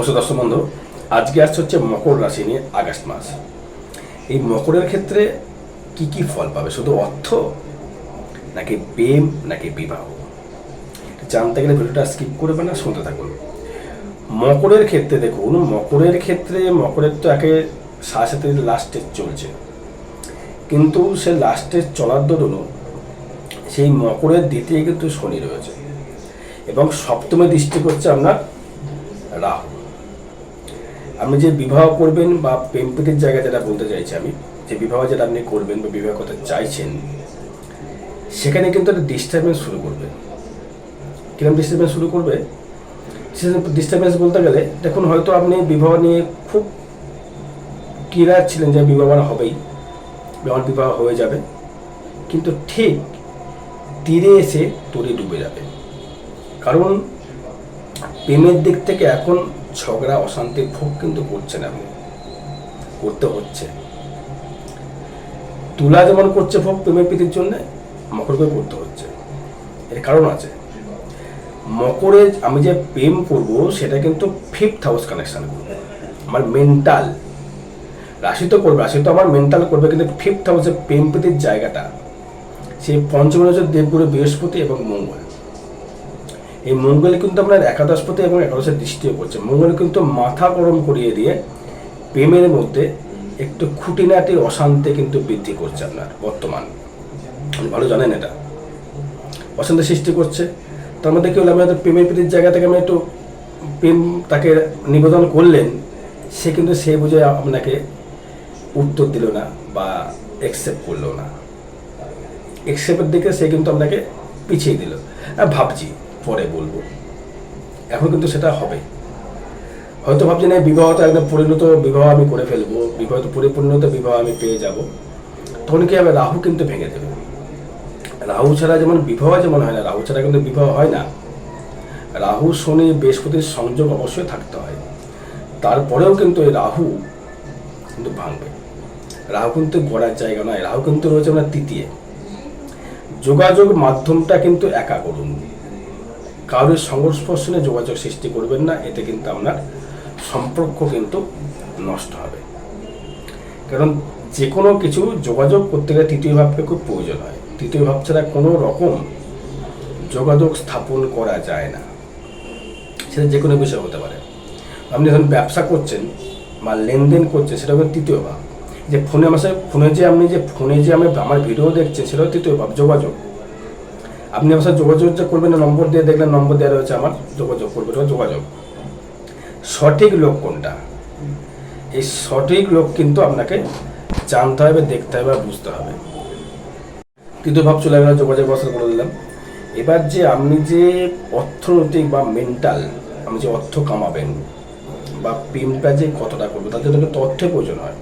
নমস্কার দর্শক বন্ধু আজকে আসছে হচ্ছে মকর রাশি নিয়ে আগস্ট মাস। এই মকরের ক্ষেত্রে কি কি ফল পাবে? শুধু অর্থ নাকি প্রেম নাকি বিবাহ? জানতে গেলে ভিডিওটা স্কিপ করবে না শুনতে থাকুন। মকরের ক্ষেত্রে দেখুন, মকরের ক্ষেত্রে মকরের তো একে সাড়ে সাথে লাস্টে চলছে। কিন্তু সে লাস্টে চলার দরুন সেই মকরের দ্বিতীয় কিন্তু শনি রয়েছে। এবং সপ্তমে দৃষ্টি করছে আপনার রাহু। আপনি যে বিবাহ করবেন বা প্রেম প্রীতির জায়গায় যেটা বলতে চাইছি আমি, যে বিবাহ যেটা আপনি করবেন বা বিবাহ করতে চাইছেন, সেখানে কিন্তু একটা ডিস্টারবেন্স শুরু করবে। কীরকম ডিস্টারবেন্স শুরু করবে? ডিস্টারবেন্স বলতে গেলে, দেখুন, হয়তো আপনি বিবাহ নিয়ে খুব ক্লিয়ার ছিলেন যে বিবাহ আমার হবেই আমার বিবাহ হয়ে যাবে, কিন্তু ঠিক তীরে এসে তরে ডুবে যাবে। কারণ প্রেমের দিক থেকে এখন ঝগড়া অশান্তির ভোগ কিন্তু করছেন আপনি করতে হচ্ছে। তুলা যেমন করছে ভোগ প্রেমের প্রীতির জন্য মকরকে করতে হচ্ছে। এর কারণ আছে। মকরে আমি যে প্রেম করব, সেটা কিন্তু ফিফথ হাউস কানেকশান করবে। আমার মেন্টাল রাশি তো করবে, রাশি তো আমার মেন্টাল করবে, কিন্তু ফিফথ হাউসে প্রেম প্রীতির জায়গাটা, সেই পঞ্চম হচ্ছে দেবগুরু বৃহস্পতি এবং মঙ্গল। এই মঙ্গল কিন্তু আপনার একাদশপতি এবং একাদশের দৃষ্টিও করছে মঙ্গল কিন্তু মাথা গরম করিয়ে দিয়ে প্রেমের মধ্যে একটু খুঁটিনাটি অশান্তি কিন্তু বৃদ্ধি করছে আপনার বর্তমান। ভালো জানেন এটা। অশান্তি সৃষ্টি করছে। তার মধ্যে কি হলো আপনি প্রেমের প্রীতির জায়গা থেকে আমি একটু প্রেম তাকে নিবেদন করলেন, সে কিন্তু সে বুঝে আপনাকে উত্তর দিল না বা অ্যাকসেপ্ট করল না। অ্যাকসেপ্টের দিকে সে কিন্তু আপনাকে পিছিয়ে দিল। ভাবছি পরে বলব। এখন কিন্তু সেটা হবে। হয়তো ভাবছি না বিবাহ তো একদম পরিণত বিবাহ আমি করে ফেলব, বিবাহ তো পরিপূর্ণত বিবাহ আমি পেয়ে যাব। তখন কি হবে রাহু কিন্তু ভেঙে দেবে? রাহু ছাড়া যেমন বিবাহ যেমন হয় না, রাহু ছাড়া কিন্তু বিবাহ হয় না। রাহু, শনি, বৃহস্পতির সংযোগ অবশ্যই থাকতে হয়। তারপরেও কিন্তু এই রাহু কিন্তু ভাঙবে। রাহু কিন্তু গড়ার জায়গা নয়, রাহু কিন্তু রয়েছে আপনার তৃতীয়। যোগাযোগ মাধ্যমটা কিন্তু একা করুন। কারোর সংস্পর্শনে যোগাযোগ সৃষ্টি করবেন না, এতে কিন্তু আপনার সম্পর্ক কিন্তু নষ্ট হবে। কারণ যে কোনো কিছু যোগাযোগ করতে গেলে তৃতীয় ভাবকে খুব প্রয়োজন হয়। তৃতীয় ভাব ছাড়া কোনো রকম যোগাযোগ স্থাপন করা যায় না। সেটা যে কোনো বিষয় হতে পারে। আপনি যখন ব্যবসা করছেন বা লেনদেন করছেন, সেটা হলো তৃতীয় ভাব। যে ফোনে আমার সাথে ফোনে যে আপনি যে, ফোনে যে আমি আমার ভিডিও দেখছেন, সেটাও তৃতীয় ভাব, যোগাযোগ। আপনি আমার সাথে যোগাযোগ করবেন না নম্বর দিয়ে দেখলেন, নম্বর দেওয়া রয়েছে আমার, যোগাযোগ করবেন যোগাযোগ। সঠিক লোক কোনটা? এই সঠিক লোক কিন্তু আপনাকে জানতে হবে, দেখতে হবে বুঝতে হবে। তৃতীয় ভাব চলে গেল যোগাযোগ ব্যবস্থা করে দিলাম। এবার যে আপনি যে অর্থনৈতিক বা মেন্টাল আপনি যে অর্থ কামাবেন বা প্রেমটা যে কতটা করবে, তার জন্য কিন্তু অর্থের প্রয়োজন হয়।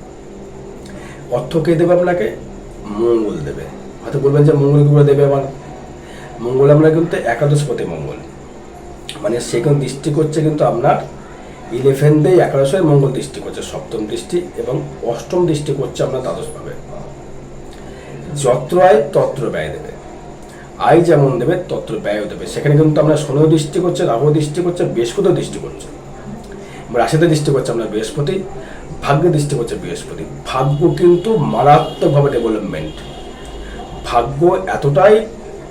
অর্থ কে দেবে আপনাকে? মঙ্গল দেবে। হয়তো বলবেন যে মঙ্গল করে দেবে আমার মঙ্গল আমরা কিন্তু একাদশ পথে মঙ্গল। মানে সেখানে দৃষ্টি করছে কিন্তু আপনার ইলেভেন ডে একাদশের মঙ্গল দৃষ্টি করছে, সপ্তম দৃষ্টি এবং অষ্টম দৃষ্টি করছে আপনার দ্বাদশভাবে যত্র আয় তত্র ব্যয় দেবে। আয় যেমন দেবে, তত্র ব্যয়ও দেবে। সেখানে কিন্তু আমরা শনিও দৃষ্টি করছে, রাহু দৃষ্টি করছে, বৃহস্পতিও দৃষ্টি করছে। রাশিতে দৃষ্টি করছে আপনার বৃহস্পতি, ভাগ্যে দৃষ্টি করছে বৃহস্পতি। ভাগ্য কিন্তু মারাত্মকভাবে ডেভেলপমেন্ট ভাগ্য এতটাই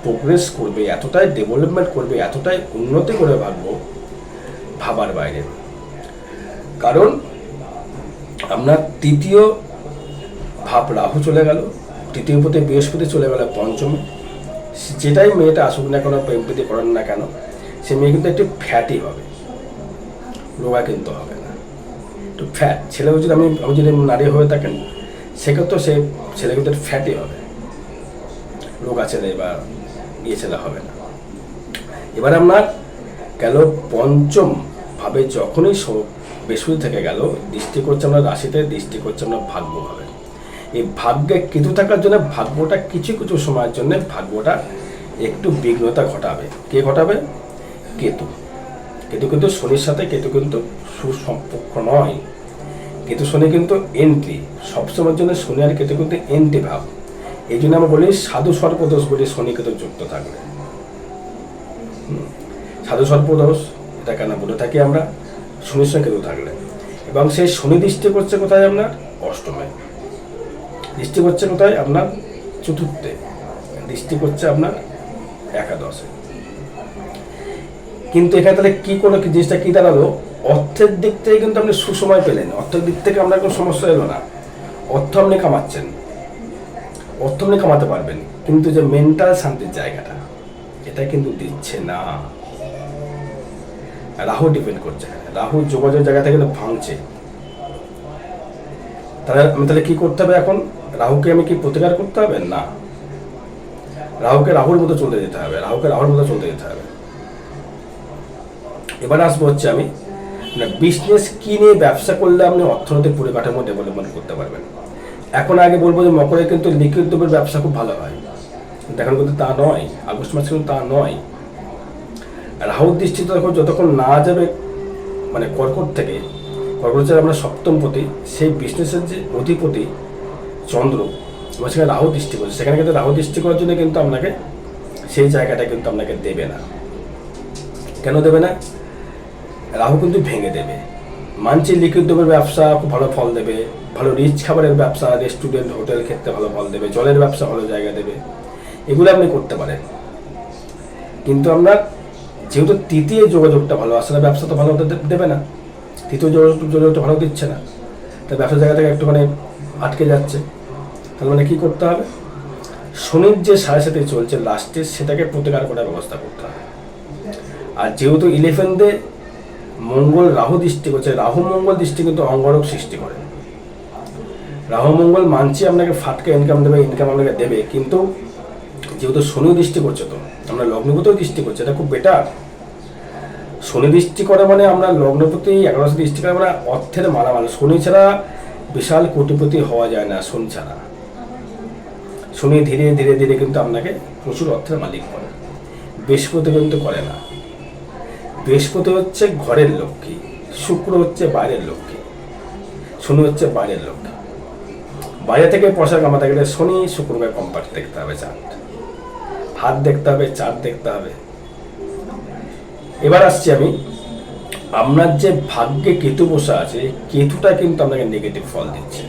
প্রোগ্রেস করবে, এতটাই ডেভেলপমেন্ট করবে, এতটাই উন্নতি করে ভাগ্য ভাবার বাইরে। কারণ আপনার তৃতীয় ভাব রাহু চলে গেল, তৃতীয় পথে বৃহস্পতি চলে গেল পঞ্চমে। যেটাই মেয়েটা আসুক না কেন, প্রেম করেন না কেন, সে মেয়ে কিন্তু একটু ফ্যাটি হবে। রোগা কিন্তু হবে না। একটু ফ্যাট ছেলেও যদি আমি আমি যদি নারী হয়ে থাকেন, সেক্ষেত্রেও সে ছেলে কিন্তু একটু ফ্যাটি হবে। রোগা ছেলে বা ছেলে হবে না। এবার আপনার গেল পঞ্চম ভাবে যখনই বৃহস্পতি থেকে গেল, দৃষ্টি করছে আমরা রাশিতে, দৃষ্টি করছে আমরা ভাগ্য হবে এই ভাগ্যে কেতু থাকার জন্য ভাগ্যটা কিছু কিছু সময়ের জন্য ভাগ্যটা একটু বিঘ্নতা ঘটাবে। কে ঘটাবে? কেতু। কেতু কিন্তু শনির সাথে, কেতু কিন্তু সুসম্পর্ক নয়। কেতু শনি কিন্তু এন্ট্রি সবসময়ের জন্য শনি আর কেতু কিন্তু এন্ট্রি ভাব। এই জন্য আমরা বলি সাধু সর্পদোষ বলি শনি কেতু যুক্ত থাকবে। সাধু সর্পদোষ এটা কেন বলে থাকি আমরা? শনির সঙ্গে কেতু থাকলে। এবং সেই শনি দৃষ্টি করছে কোথায় আপনার? অষ্টমে। দৃষ্টি করছে কোথায়? আপনার চতুর্থে। দৃষ্টি করছে আপনার একাদশে। কিন্তু এখানে তাহলে কি কোনো জিনিসটা কি দাঁড়াল? অর্থের দিক থেকে কিন্তু আপনি সুসময় পেলেন। অর্থের দিক থেকে আপনার কোনো সমস্যা এলো না। অর্থ আপনি কামাচ্ছেন। অর্থ আপনি কামাতে পারবেন, কিন্তু যে মেন্টাল শান্তির জায়গাটা, এটা কিন্তু দিচ্ছে না। রাহু ডিপেন্ড করছে, রাহু যোগাযোগ জায়গা থেকে কিন্তু ভাঙছে। তাহলে আমি তাহলে কি করতে হবে এখন? রাহুকে আমি কি প্রতিকার করতে হবে? না। রাহুকে রাহুর মতো চলতে যেতে হবে, রাহুকে রাহুর মতো চলতে যেতে হবে। এবার আসব হচ্ছে আমি বিজনেস কি নিয়ে ব্যবসা করলে আপনি অর্থনৈতিক পরিকাঠামো ডেভেলপমেন্ট করতে পারবেন? এখন আগে বলব যে মকরে কিন্তু লিকুইড দ্রব্যের ব্যবসা খুব ভালো হয়। এখন কিন্তু তা নয়, আগস্ট মাসে কিন্তু তা নয়। রাহুর দৃষ্টি তখন যতক্ষণ না যাবে মানে কর্কট থেকে, কর্কট হচ্ছে সপ্তম পতি সেই বিজনেসের যে অধিপতি চন্দ্র এবং সেখানে রাহু দৃষ্টি করছে। সেখানে কিন্তু রাহু দৃষ্টি করার জন্য কিন্তু আপনাকে সেই জায়গাটা কিন্তু আপনাকে দেবে না। কেন দেবে না? রাহু কিন্তু ভেঙে দেবে। মানছি লিকুইড দ্রব্যের ব্যবসা খুব ভালো ফল দেবে, ভালো রিচ খাবারের ব্যবসা রেস্টুরেন্ট হোটেল ক্ষেত্রে ভালো ফল দেবে, জলের ব্যবসা ভালো জায়গা দেবে, এগুলো আপনি করতে পারেন। কিন্তু আপনার যেহেতু তৃতীয় যোগাযোগটা ভালো, আসলে ব্যবসা তো ভালো হতে দেবে না। তৃতীয় যোগাযোগ, যোগাযোগটা ভালো দিচ্ছে না। তাই ব্যবসার জায়গা থেকে একটুখানি আটকে যাচ্ছে। তার মানে কী করতে হবে? শনির যে সাড়ে সাথে চলছে লাস্টে সেটাকে প্রতিকার করার ব্যবস্থা করতে হবে। আর যেহেতু ইলেভেন ইলেভেন্থে মঙ্গল রাহু দৃষ্টি করছে, রাহু মঙ্গল দৃষ্টি কিন্তু অঙ্গরক সৃষ্টি করে। রাহু মঙ্গল মানছি আপনাকে ফাটকে ইনকাম দেবে ইনকাম আপনাকে দেবে, কিন্তু যেহেতু শনি দৃষ্টি করছে তো, আমরা লগ্নপতিও দৃষ্টি করছে, এটা খুব বেটার শনি দৃষ্টি করে মানে আমরা লগ্নপতি, একাদশ দৃষ্টি করে মানে অর্থের মালামাল। শনি ছাড়া বিশাল কোটিপতি হওয়া যায় না, শনি ছাড়া। শনি ধীরে ধীরে ধীরে কিন্তু আপনাকে প্রচুর অর্থের মালিক করে। বৃহস্পতি কিন্তু করে না। বৃহস্পতি হচ্ছে ঘরের লক্ষ্মী, শুক্র হচ্ছে বাইরের লক্ষ্মী, শনি হচ্ছে বাইরের লক্ষ্মী। বাইরে থেকে পয়সা কামাতে গেলে শনি শুক্রবার কম্পার্ট দেখতে হবে চাঁদ হাত দেখতে হবে চাঁদ দেখতে হবে। এবার আসছি আমি, আপনার যে ভাগ্যে কেতু বসা আছে, কেতুটা কিন্তু আপনাকে নেগেটিভ ফল দিচ্ছে।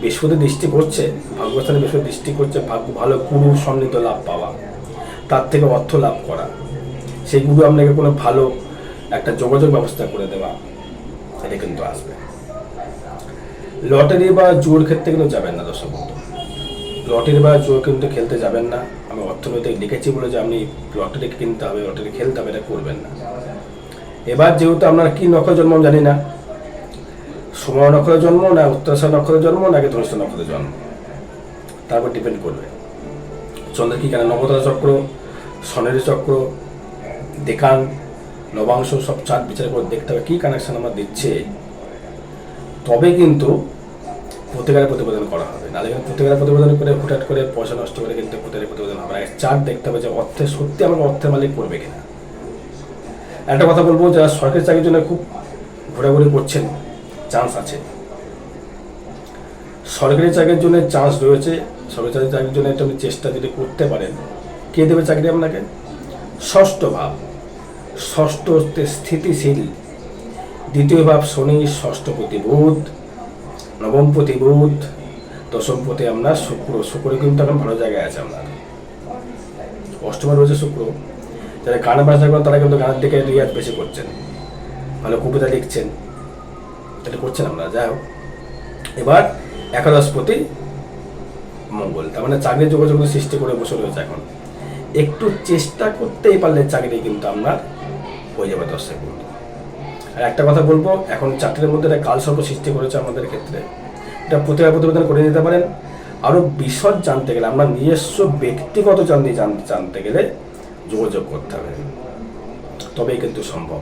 বৃহস্পতি দৃষ্টি করছে, ভাগ্যস্থানে বৃহস্পতি দৃষ্টি করছে, ভাগ্য ভালো গুরু সন্নিহিত লাভ পাওয়া, তার থেকে অর্থ লাভ করা। সেই গুরু আপনাকে কোনো ভালো একটা যোগাযোগ ব্যবস্থা করে দেওয়া, এটা কিন্তু আসবে। লটারি বা জোর ক্ষেত্রে কিন্তু যাবেন না, দর্শক বন্ধু। লটারি বা জোর কিন্তু খেলতে যাবেন না। আমি অর্থনৈতিক লিখেছি বলে যে আপনি লটারি কিনতে হবে, লটারি খেলতে হবে, এটা করবেন না। এবার যেহেতু আপনার কি নক্ষত্র জন্ম জানি না। সময় নক্ষত্রের জন্ম, না উত্তরাশা নক্ষত্রের জন্ম, নাকি ধনিষ্ঠ নক্ষত্রের জন্ম? তারপর ডিপেন্ড করবে। চন্দ্র কি কেন নবতারা চক্র সনের চক্র দেখান নবাংশ সব চাঁদ বিচার করে দেখতে হবে, কী কানেকশন আমার দিচ্ছে। তবে কিন্তু প্রতিকারের প্রতিবেদন করা হবে। না কিন্তু প্রতিকারের প্রতিবেদন করে হুটহাট করে পয়সা নষ্ট করে কিন্তু প্রতিকারের প্রতিবেদন হবে না। চার্ট দেখতে হবে যে অর্থে সত্যি আমার অর্থের মালিক করবে কিনা। একটা কথা বলব, যারা সরকারি চাকরির জন্য খুব ঘোরাঘুরি করছেন চান্স আছে। সরকারি চাকরির জন্য চান্স রয়েছে। সরকারি চাকরির জন্য একটা চেষ্টা যদি করতে পারেন, কে দেবে চাকরি আপনাকে? ষষ্ঠ ভাব। ষষ্ঠ স্থিতিশীল। দ্বিতীয় ভাব শনি ষষ্ঠপতি বুধ নবমপতি বুধ দশমপতি আপনার শুক্র। শুক্র কিন্তু এখন ভালো জায়গায় আছে আপনার অষ্টমে রয়েছে শুক্র। যারা গানে বাজনা করেন তারা কিন্তু গানের দিকে রিয়াজ বেশি করছেন। ভালো কবিতা লিখছেন। এটা করছেন আমরা, যাই হোক। এবার একাদশপতি মঙ্গল। তার মানে চাকরির যোগাযোগ সৃষ্টি করে বসে রয়েছে এখন। একটু চেষ্টা করতেই পারলে চাকরি কিন্তু আপনার হয়ে যাবে দশটা বন্ধু আর একটা কথা বলব, এখন চাকরির মধ্যে একটা কালসর্প সৃষ্টি করেছে আমাদের ক্ষেত্রে। এটা প্রতিভা প্রতিবেদন করে নিতে পারেন। আরও বিশদ জানতে গেলে, আমরা নিজস্ব ব্যক্তিগত জানতে জানতে গেলে যোগাযোগ করতে হবে। তবেই কিন্তু সম্ভব।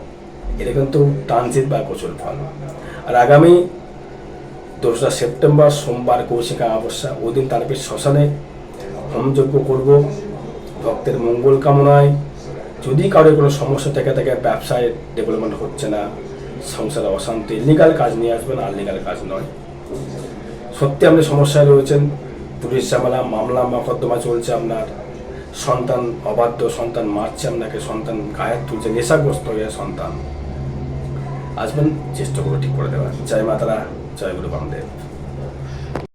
এটা কিন্তু ট্রানজিট বা প্রচুর ফল। আর আগামী দোসরা সেপ্টেম্বর, সোমবার কৌশিকা অবস্যা ওই দিন তারপর শ্মশানে হোমযজ্ঞ করব। ভক্তের মঙ্গল কামনায় যদি কারোর কোনো সমস্যা থেকে থাকে ব্যবসায় ডেভেলপমেন্ট হচ্ছে না, সংসারে অশান্তি লিগাল কাজ নিয়ে আসবেন আর লিগাল কাজ নয়। সত্যি আপনি সমস্যায় রয়েছেন, পুলিশ ঝামেলা, মামলা মকদ্দমা চলছে আপনার, সন্তান অবাধ্য, সন্তান মারছে আপনাকে, সন্তান গায়ের তুলছে, নেশাগ্রস্ত হয়ে সন্তান। আসবেন, চেষ্টা করে ঠিক করে দেওয়ার। জয় মাতারা, জয় গুরু বামদেব।